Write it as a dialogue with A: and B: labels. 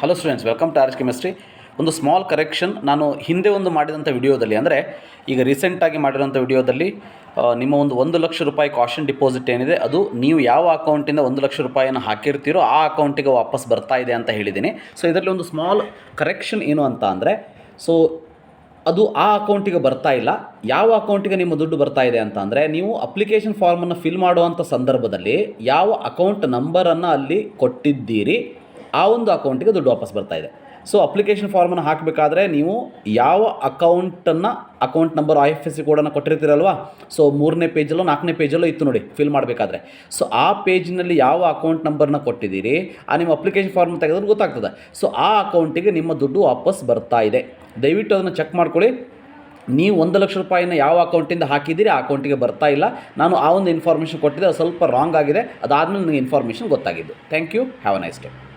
A: Hello students welcome to ours chemistry ಒಂದು small correction ನಾನು ಹಿಂದೆ ಒಂದು ಮಾಡಿದಂಥ ವಿಡಿಯೋದಲ್ಲಿ ಅಂದರೆ ಈಗ ರೀಸೆಂಟಾಗಿ ಮಾಡಿರೋಂಥ ವಿಡಿಯೋದಲ್ಲಿ ನಿಮ್ಮ ಒಂದು ಒಂದು ಲಕ್ಷ ರೂಪಾಯಿ ಕಾಷನ್ ಡಿಪಾಸಿಟ್ ಏನಿದೆ, ಅದು ನೀವು ಯಾವ ಅಕೌಂಟಿಂದ ಒಂದು ಲಕ್ಷ ರೂಪಾಯಿಯನ್ನು ಹಾಕಿರ್ತೀರೋ ಆ ಅಕೌಂಟಿಗೆ ವಾಪಸ್ ಬರ್ತಾ ಇದೆ ಅಂತ ಹೇಳಿದ್ದೀನಿ. ಸೊ ಇದರಲ್ಲಿ ಒಂದು ಸ್ಮಾಲ್ ಕರೆಕ್ಷನ್ ಏನು ಅಂತ ಅಂದರೆ ಸೊ ಅದು ಆ ಅಕೌಂಟಿಗೆ ಬರ್ತಾ ಇಲ್ಲ. ಯಾವ ಅಕೌಂಟಿಗೆ ನಿಮ್ಮ ದುಡ್ಡು ಬರ್ತಾ ಇದೆ ಅಂತ ಅಂದರೆ, ನೀವು ಅಪ್ಲಿಕೇಶನ್ ಫಾರ್ಮನ್ನು ಫಿಲ್ ಮಾಡುವಂಥ ಸಂದರ್ಭದಲ್ಲಿ ಯಾವ ಅಕೌಂಟ್ ನಂಬರನ್ನು ಅಲ್ಲಿ ಕೊಟ್ಟಿದ್ದೀರಿ ಆ ಒಂದು ಅಕೌಂಟಿಗೆ ದುಡ್ಡು ವಾಪಸ್ ಬರ್ತಾ ಇದೆ. ಸೊ ಅಪ್ಲಿಕೇಶನ್ ಫಾರ್ಮನ್ನು ಹಾಕಬೇಕಾದ್ರೆ ನೀವು ಯಾವ ಅಕೌಂಟನ್ನು account number I F S C ಕೋಡನ್ನು ಕೊಟ್ಟಿರ್ತೀರಲ್ವಾ? ಸೊ ಮೂರನೇ ಪೇಜಲ್ಲೋ ನಾಲ್ಕನೇ ಪೇಜಲ್ಲೋ ಇತ್ತು ನೋಡಿ ಫಿಲ್ ಮಾಡಬೇಕಾದ್ರೆ. ಸೊ ಆ ಪೇಜಿನಲ್ಲಿ ಯಾವ ಅಕೌಂಟ್ ನಂಬರ್ನ ಕೊಟ್ಟಿದ್ದೀರಿ? ಆ ನಿಮ್ಮ ಅಪ್ಲಿಕೇಶನ್ ಫಾರ್ಮ್ ತೆಗೆದ್ರೆ ಗೊತ್ತಾಗ್ತದೆ. ಸೊ ಆ ಅಕೌಂಟಿಗೆ ನಿಮ್ಮ ದುಡ್ಡು ವಾಪಸ್ ಬರ್ತಾ ಇದೆ. ದಯವಿಟ್ಟು ಅದನ್ನು ಚೆಕ್ ಮಾಡ್ಕೊಳ್ಳಿ. ನೀವು ಒಂದು ಲಕ್ಷ ರೂಪಾಯಿನ ಯಾವ ಅಕೌಂಟಿಂದ ಹಾಕಿದ್ದೀರಿ, ಆ ಅಕೌಂಟಿಗೆ ಬರ್ತಾ ಇಲ್ಲ. ನಾನು ಆ ಒಂದು ಇನ್ಫಾರ್ಮೇಷನ್ ಕೊಟ್ಟಿದ್ದೆ, ಅದು ಸ್ವಲ್ಪ ರಾಂಗ್ ಆಗಿದೆ. ಅದಾದಮೇಲೆ ನನಗೆ ಇನ್ಫಾರ್ಮೇಷನ್ ಗೊತ್ತಾಗಿದ್ದು. Thank you have a nice day